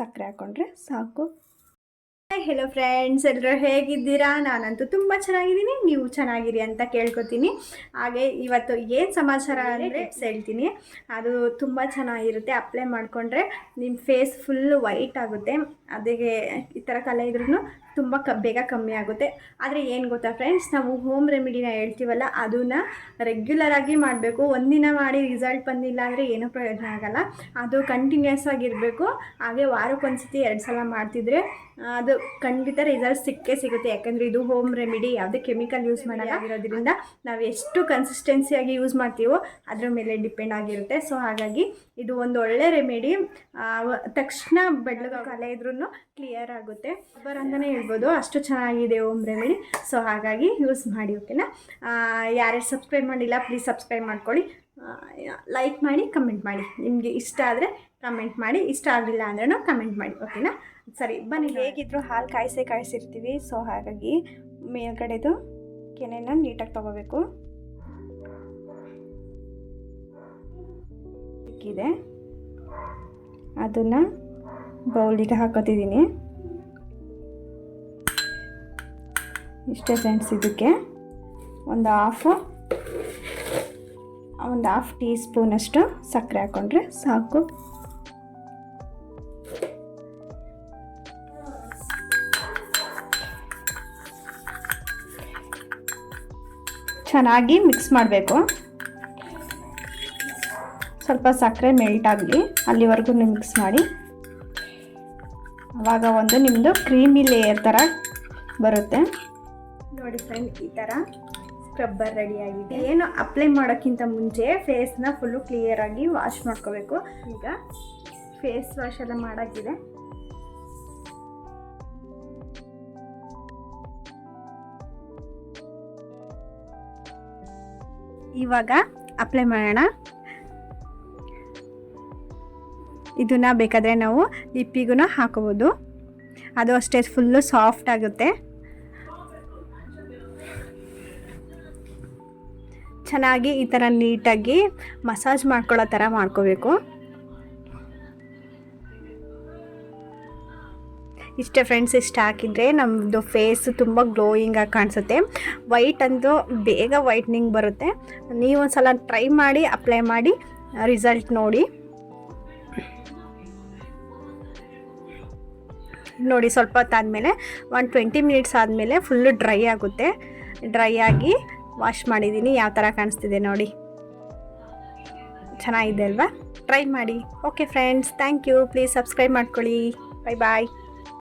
ಸಕ್ಕರೆ ಹಾಕ್ಕೊಂಡ್ರೆ ಸಾಕು. ಹೆಲೋ ಫ್ರೆಂಡ್ಸ್ ಎಲ್ಲರೂ ಹೇಗಿದ್ದೀರಾ? ನಾನಂತೂ ತುಂಬ ಚೆನ್ನಾಗಿದ್ದೀನಿ. ನೀವು ಚೆನ್ನಾಗಿರಿ ಅಂತ ಕೇಳ್ಕೊತೀನಿ. ಹಾಗೆ ಇವತ್ತು ಏನು ಸಮಾಚಾರ ಅಂದರೆ ಟಿಪ್ಸ್ ಹೇಳ್ತೀನಿ. ಅದು ತುಂಬ ಚೆನ್ನಾಗಿರುತ್ತೆ. ಅಪ್ಲೈ ಮಾಡಿಕೊಂಡ್ರೆ ನಿಮ್ಮ ಫೇಸ್ ಫುಲ್ ವೈಟ್ ಆಗುತ್ತೆ. ಅದಕ್ಕೆ ಈ ಥರ ಕಲೆ ಇದ್ರೂ ತುಂಬ ಕ ಬೇಗ ಕಮ್ಮಿ ಆಗುತ್ತೆ. ಆದರೆ ಏನು ಗೊತ್ತಾ ಫ್ರೆಂಡ್ಸ್ ನಾವು ಹೋಮ್ ರೆಮಿಡಿನ ಹೇಳ್ತೀವಲ್ಲ ಅದನ್ನು ರೆಗ್ಯುಲರಾಗಿ ಮಾಡಬೇಕು. ಒಂದಿನ ಮಾಡಿ ರಿಸಲ್ಟ್ ಬಂದಿಲ್ಲ ಅಂದರೆ ಏನೂ ಪ್ರಯೋಜನ ಆಗಲ್ಲ. ಅದು ಕಂಟಿನ್ಯೂಸ್ ಆಗಿರಬೇಕು. ಹಾಗೆ ವಾರಕ್ಕೊಂದ್ಸತಿ ಎರಡು ಸಲ ಮಾಡ್ತಿದ್ರೆ ಅದು ಖಂಡಿತ ರಿಸಲ್ಟ್ ಸಿಕ್ಕೇ ಸಿಗುತ್ತೆ. ಯಾಕಂದರೆ ಇದು ಹೋಮ್ ರೆಮಿಡಿ ಯಾವುದೇ ಕೆಮಿಕಲ್ ಯೂಸ್ ಮಾಡಲ್ಲ. ಆಗಿರೋದ್ರಿಂದ. ನಾವು ಎಷ್ಟು ಕನ್ಸಿಸ್ಟೆನ್ಸಿಯಾಗಿ ಯೂಸ್ ಮಾಡ್ತೀವೋ ಅದ್ರ ಮೇಲೆ ಡಿಪೆಂಡ್ ಆಗಿರುತ್ತೆ. ಸೊ ಹಾಗಾಗಿ ಇದು ಒಂದು ಒಳ್ಳೆ ರೆಮಿಡಿ ತಕ್ಷಣ ಬೆಳ್ಳಗ ಕಲೆ ಇದ್ರೂ ಕ್ಲಿಯರ್ ಆಗುತ್ತೆ. ಬರ್ ಅಂತಲೇ ಹೇಳ್ಬೋದು. ಅಷ್ಟು ಚೆನ್ನಾಗಿದೆ ಓಮ್ ರೆಮಿಡಿ ಸೊ ಹಾಗಾಗಿ ಯೂಸ್ ಮಾಡಿ ಓಕೆನಾ ಯಾರ್ಯಾರು ಸಬ್ಸ್ಕ್ರೈಬ್ ಮಾಡಿಲ್ಲ ಪ್ಲೀಸ್ ಸಬ್ಸ್ಕ್ರೈಬ್ ಮಾಡ್ಕೊಳ್ಳಿ. ಲೈಕ್ ಮಾಡಿ ಕಮೆಂಟ್ ಮಾಡಿ. ನಿಮಗೆ ಇಷ್ಟ ಆದರೆ ಕಮೆಂಟ್ ಮಾಡಿ, ಇಷ್ಟ ಆಗಲಿಲ್ಲ ಅಂದ್ರೂ ಕಮೆಂಟ್ ಮಾಡಿ ಓಕೆನಾ ಸರಿ, ಬನ್ನಿ. ಹೇಗಿದ್ರು ಹಾಲು ಕಾಯಿಸೇ ಕಾಯಿಸಿರ್ತೀವಿ. ಸೊ ಹಾಗಾಗಿ ಮೇಲ್ಗಡೆದು ಕೆನೆನ ನೀಟಾಗಿ ತಗೋಬೇಕು. ಸಿಕ್ಕಿದೆ ಅದನ್ನು ಬೌಲಿಗೆ ಹಾಕೋತಿದ್ದೀನಿ. ಇಷ್ಟೇ ಫ್ರೆಂಡ್ಸ್ ಇದಕ್ಕೆ ಒಂದು ಹಾಫು ಒಂದು ಹಾಫ್ ಟೀ ಸ್ಪೂನಷ್ಟು ಸಕ್ಕರೆ ಹಾಕ್ಕೊಂಡ್ರೆ ಸಾಕು. ಚೆನ್ನಾಗಿ ಮಿಕ್ಸ್ ಮಾಡಬೇಕು. ಸ್ವಲ್ಪ ಸಕ್ಕರೆ ಮೆಲ್ಟ್ ಆಗಲಿ, ಅಲ್ಲಿವರೆಗೂ ಮಿಕ್ಸ್ ಮಾಡಿ. ಆವಾಗ ಒಂದು ನಿಮ್ಮದು ಕ್ರೀಮಿ ಲೇಯರ್ ಥರ ಬರುತ್ತೆ. ನೋಡಿ ಫ್ರೆಂಡ್ ಈ ಥರ ಸ್ಕ್ರಬ್ಬರ್ ರೆಡಿ ಆಗಿದೆ. ಏನು ಅಪ್ಲೈ ಮಾಡೋಕ್ಕಿಂತ ಮುಂಚೆ ಫೇಸ್ನ ಫುಲ್ಲು ಕ್ಲಿಯರಾಗಿ ವಾಶ್ ಮಾಡ್ಕೋಬೇಕು. ಈಗ ಫೇಸ್ ವಾಶ್ ಎಲ್ಲ ಮಾಡೋಕ್ಕಿದೆ ಇವಾಗ ಅಪ್ಲೈ ಮಾಡೋಣ. ಇದನ್ನ ಬೇಕಾದರೆ ನಾವು ಲಿಪ್ಪಿಗೂ ಹಾಕೋಬೋದು. ಅದು ಅಷ್ಟೇ ಫುಲ್ಲು ಸಾಫ್ಟ್ ಆಗುತ್ತೆ. ಚೆನ್ನಾಗಿ ಈ ಥರ ನೀಟಾಗಿ ಮಸಾಜ್ ಮಾಡ್ಕೊಳ್ಳೋ ಥರ ಮಾಡ್ಕೋಬೇಕು. ಇಷ್ಟೇ ಫ್ರೆಂಡ್ಸ್, ಇಷ್ಟ ಹಾಕಿದರೆ ನಮ್ಮದು ಫೇಸ್ ತುಂಬ ಗ್ಲೋಯಿಂಗಾಗಿ ಕಾಣಿಸುತ್ತೆ. ವೈಟ್ ಅಂತೂ ಬೇಗ ವೈಟ್ನಿಂಗ್ ಬರುತ್ತೆ. ನೀವು ಒಂದು ಸಲ ಟ್ರೈ ಮಾಡಿ ಅಪ್ಲೈ ಮಾಡಿ ರಿಸಲ್ಟ್ ನೋಡಿ. ನೋಡಿ, ಸ್ವಲ್ಪ ಹೊತ್ತಾದಮೇಲೆ, ಒಂದು ಟ್ವೆಂಟಿ ಮಿನಿಟ್ಸ್ ಆದಮೇಲೆ ಫುಲ್ಲು ಡ್ರೈ ಆಗುತ್ತೆ. ಡ್ರೈ ಆಗಿ ವಾಶ್ ಮಾಡಿದ್ದೀನಿ, ಯಾವ ಥರ ಕಾಣಿಸ್ತಿದೆ ನೋಡಿ. ಚೆನ್ನಾಗಿದೆ ಅಲ್ವಾ? ಟ್ರೈ ಮಾಡಿ. Okay friends thank you please subscribe ಮಾಡ್ಕೊಳ್ಳಿ. Bye bye